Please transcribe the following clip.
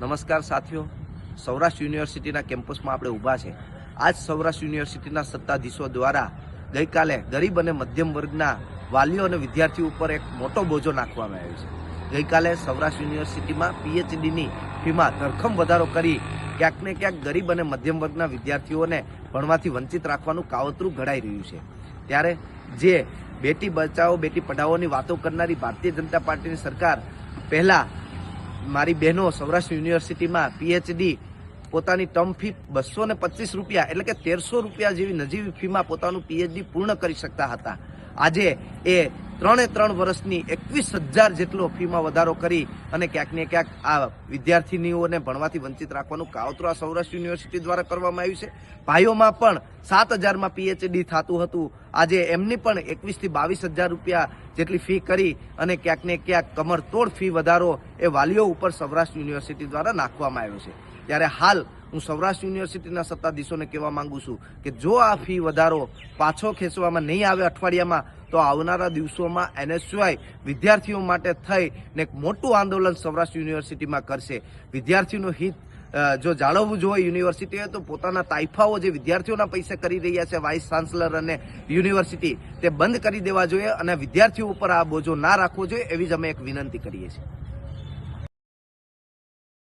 નમસ્કાર સાથીઓ. સૌરાષ્ટ્ર યુનિવર્સિટીના કેમ્પસમાં આપણે ઊભા છે. આજ સૌરાષ્ટ્ર યુનિવર્સિટીના સત્તાધીશો દ્વારા ગઈકાલે ગરીબ અને મધ્યમ વર્ગના વાલીઓ અને વિદ્યાર્થીઓ ઉપર એક મોટો બોજો નાખવામાં આવ્યો છે. ગઈકાલે સૌરાષ્ટ્ર યુનિવર્સિટીમાં પીએચડીની ફીમાં ધરખમ વધારો કરી ક્યાંક ને ક્યાંક ગરીબ અને મધ્યમ વર્ગના વિદ્યાર્થીઓને ભણવાથી વંચિત રાખવાનું કાવતરું ઘડાઈ રહ્યું છે. ત્યારે જે બેટી બચાવો, બેટી પઢાઓની વાતો કરનારી ભારતીય જનતા પાર્ટીની સરકાર પહેલા મારી બહેનો સૌરાષ્ટ્ર યુનિવર્સિટીમાં પીએચડી પોતાની ટર્મ ફી બસો ને પચીસ રૂપિયા, એટલે કે તેરસો રૂપિયા જેવી નજીવી ફીમાં પોતાનું પીએચડી પૂર્ણ કરી શકતા હતા. આજે એ ત્રણે ત્રણ વર્ષની એકવીસ હજાર જેટલો ફીમાં વધારો કરી અને ક્યાંક ને ક્યાંક આ વિદ્યાર્થીનીઓને ભણવાથી વંચિત રાખવાનું કાવતરું સૌરાષ્ટ્ર યુનિવર્સિટી દ્વારા કરવામાં આવ્યું છે. ભાઈઓમાં પણ સાત હજારમાં પીએચડી થતું હતું. આજે એમની પણ એકવીસથી બાવીસ હજાર રૂપિયા જેટલી ફી કરી અને ક્યાંક ને ક્યાંક કમરતોડ ફી વધારો એ વાલીઓ ઉપર સૌરાષ્ટ્ર યુનિવર્સિટી દ્વારા નાખવામાં આવ્યો છે. ત્યારે હાલ હું સૌરાષ્ટ્ર યુનિવર્સિટીના સત્તાધીશોને કહેવા માંગુ છું કે જો આ ફી વધારો પાછો ખેંચવામાં નહીં આવે અઠવાડિયામાં, તો આવનારા દિવસોમાં એનએસયુઆઈ વિદ્યાર્થીઓ માટે થઈને એક મોટું આંદોલન સૌરાષ્ટ્ર યુનિવર્સિટીમાં કરશે. વિદ્યાર્થીઓનું હિત જો જાળવવું જોઈએ યુનિવર્સિટીએ, તો પોતાના તાઇફાઓ જે વિદ્યાર્થીઓના પૈસે કરી રહ્યા છે, વાઇસ ચાન્સલર અને યુનિવર્સિટી, તે બંધ કરી દેવા જોઈએ અને વિદ્યાર્થીઓ ઉપર આ બોજો ના રાખવો જોઈએ, એવી જ અમે એક વિનંતી કરીએ છીએ.